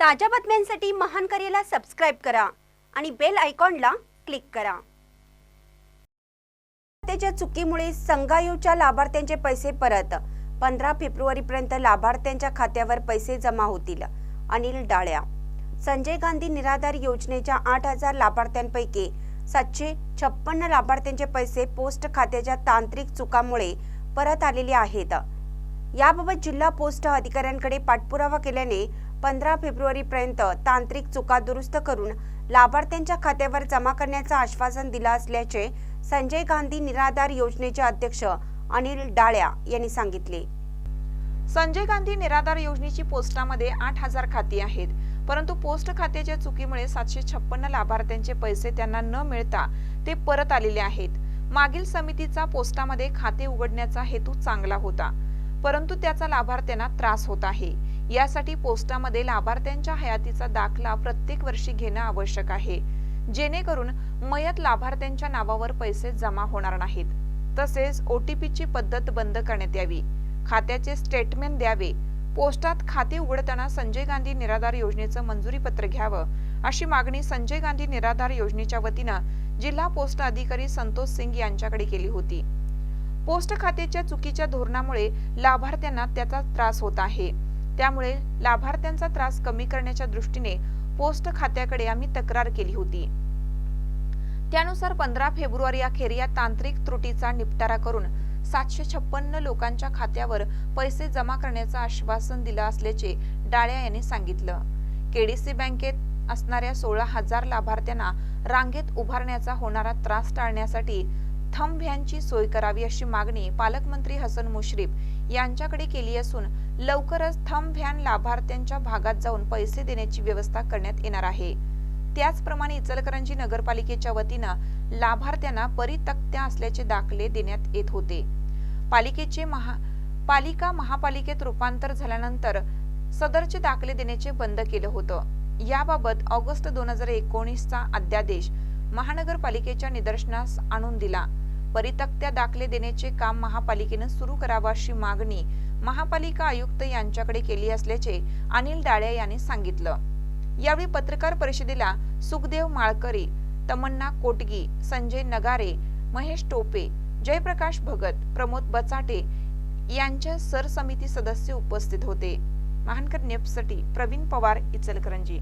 ताज्या बातम्यांसाठी महान करेला सबस्क्राईब करा आणि बेल आयकॉनला क्लिक करा. त्याच्या चुकीमुळे संघायूच्या लाभार्थ्यांचे पैसे परत. पंधरा फेब्रुवारीपर्यंत लाभार्थ्यांच्या खात्यावर पैसे जमा होतील. अनिल डाळ्या. संजय गांधी निराधार योजनेच्या आठ हजार लाभार्थ्यांपैकी सातशे छप्पन्न लाभार्थ्यांचे पैसे पोस्ट खात्याच्या तांत्रिक चुकामुळे परत आलेले आहेत. याबाबत जिल्हा पोस्ट अधिकाऱ्यांकडे पाठपुरावा केल्याने पंधरा फेब्रुवारीपर्यंत तांत्रिक चुका दुरुस्त करून लाभार्थ्यांच्या खात्यावर जमा करण्याचं आश्वासन दिलं असल्याचे संजय गांधी निराधार योजनेचे अध्यक्ष अनिल डाळ्या यांनी सांगितले. संजय गांधी निराधार योजनेची पोस्टामध्ये आठ हजार खाती आहेत. परंतु पोस्ट खात्याच्या चुकीमुळे सातशे छप्पन्न लाभार्थ्यांचे पैसे त्यांना न मिळता ते परत आलेले आहेत. मागील समितीचा पोस्टामध्ये खाते उघडण्याचा हेतू चांगला होता. परंतु त्याचा लाभार्थ्यांना त्रास होत आहे. यासाठी पोस्टामध्ये लाभार्थ्यांच्या हयातीचा दाखला प्रत्येक वर्षी घेणं आवश्यक आहे. जेणेकरून मयत लाभार्थ्यांच्या नावावर पैसे जमा होणार नाहीत. तसेच ओटीपीची पद्धत बंद करण्यात यावी. खात्याचे स्टेटमेंट द्यावे. पोस्टात खाते उघडताना संजय गांधी निराधार योजनेचं मंजुरी पत्र घ्यावं अशी मागणी संजय गांधी निराधार योजनेच्या वतीनं जिल्हा पोस्ट अधिकारी संतोष सिंग यांच्याकडे केली होती. पोस्ट खात्याच्या चुकीच्या धोरणामुळे लाभार्थ्यांना त्याचा त्रास होत आहे. त्यामुळे लाभार्थ्यांचा त्रास कमी करण्याच्या दृष्टीने पोस्ट खात्याकडे आम्ही तक्रार केली होती. त्यानुसार पंधरा फेब्रुवारी अखेर या तांत्रिक त्रुटीचा निपटारा करून सातशे छप्पन्न लोकांच्या खात्यावर पैसे जमा करण्याचं आश्वासन दिलं असल्याचे डाळ्या यांनी सांगितलं. केडीसी बँकेत असणाऱ्या सोळा हजार लाभार्थ्यांना रांगेत उभारण्याचा होणारा त्रास टाळण्यासाठी थंब व्हॅनची सोय करावी अशी मागणी पालकमंत्री हसन मुश्रीफ यांच्याकडे केली असून लवकरच थंब व्हॅन लाभार्थ्यांच्या भागात जाऊन पैसे देण्याची व्यवस्था करण्यात येणार आहे. त्याचप्रमाणे इचलकरंजी नगरपालिकेच्या वतीनं लाभार्थ्यांना परितक्त्या असल्याचे दाखले देण्यात येत होते. पालिकेचे महा पालिका महापालिकेत रूपांतर झाल्यानंतर सदरचे दाखले देण्याचे बंद केलं होतं. याबाबत ऑगस्ट दोन हजार एकोणीसचा अध्यादेश महानगरपालिकेच्या निदर्शनास आणून दिला. परितक्त्या दाखले देण्याचे काम महापालिकेनं सुरू करावं अशी मागणी महापालिका आयुक्त यांच्याकडे केली असल्याचे अनिल डाळे यांनी सांगितलं. यावेळी पत्रकार परिषदेला सुखदेव माळकरी तमन्ना कोटगी संजय नगारे महेश टोपे जयप्रकाश भगत प्रमोद बचाटे यांच्या सरसमिती सदस्य उपस्थित होते. महानकर नेपसाठी प्रवीण पवार इचलकरंजी.